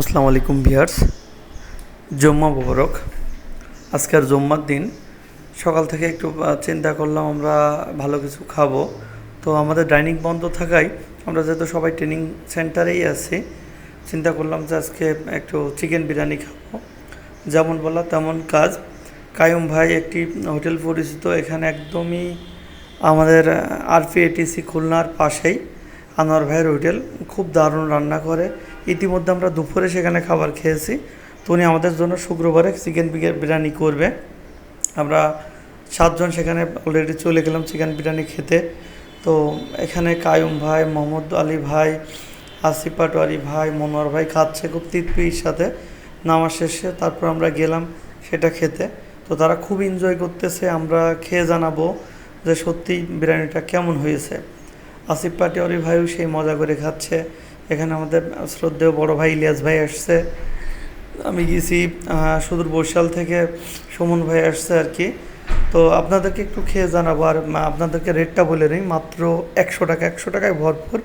আসসালামু আলাইকুম ভিয়ার্স জম্মা মোবারক। আজকের জম্মার দিন। সকাল থেকে একটু চিন্তা করলাম আমরা ভালো কিছু খাব। তো আমাদের ডাইনিং বন্ধ থাকায় আমরা যেহেতু সবাই ট্রেনিং সেন্টারেই আছি, চিন্তা করলাম যে আজকে একটু চিকেন বিরিয়ানি খাব। যেমন বলা তেমন কাজ। কায়ুম ভাই একটি হোটেল পরিচিত, এখানে একদমই আমাদের, আরপিএটিসি খুলনার পাশেই। আনোয়ার ভাইয়ের হোটেল। খুব দারুণ রান্না করে। ইতিমধ্যে আমরা দুপুরে সেখানে খাবার খেয়েছি। তো উনি আমাদের জন্য শুক্রবারে চিকেন বিরিয়ানি করবে। আমরা সাতজন সেখানে অলরেডি চলে গেলাম চিকেন বিরিয়ানি খেতে। তো এখানে কায়ুম ভাই, মোহাম্মদ আলী ভাই, আসিফ পাটোয়ারি ভাই, মনোয়ার ভাই খাচ্ছে খুব তৃপ্তির সাথে। নামাজ শেষে তারপর আমরা গেলাম সেটা খেতে। তো তারা খুব এনজয় করতেছে, আমরা খেয়ে জানাব যে সত্যি বিরিয়ানিটা কেমন হয়েছে। আসিফ পাটোয়ারি ভাইও সেই মজা করে খাচ্ছে। এখানে আমাদের শ্রদ্ধেয় বড় ভাই ইলিয়াস ভাই আসছে। আমি গেছি সুদূর বরিশাল থেকে সুমন ভাই আসছে আর কি। তো আপনাদেরকে একটু খেয়ে জানাব, আর আপনাদেরকে রেটটা বলে নিই, মাত্র একশো টাকা, একশো টাকায় ভরপুর।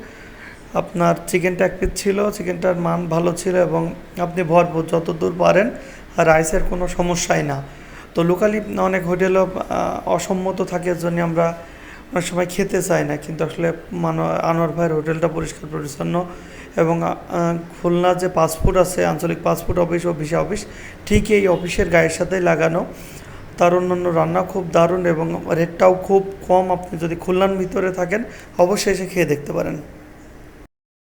আপনার চিকেনটা এক পিস ছিল চিকেনটার মান ভালো ছিল এবং আপনি ভরপুর যত দূর পারেন, আর রাইসের কোনো সমস্যাই না। তো লোকালি অনেক হোটেলও অসম্মত থাকে জন্য আমরা অনেক সময় খেতে চায় না, কিন্তু আসলে মানো, আনোয়ার ভাইয়ের হোটেলটা পরিষ্কার পরিচ্ছন্ন এবং খুলনা যে পাসপোর্ট আছে, আঞ্চলিক পাসপোর্ট অফিস ও ভিসা অফিস ঠিক এই অফিসের গায়ের সাথেই লাগানো। তার অন্যান্য রান্না খুব দারুণ এবং রেটটাও খুব কম। আপনি যদি খুলনার ভিতরে থাকেন, অবশ্যই এসে খেয়ে দেখতে পারেন।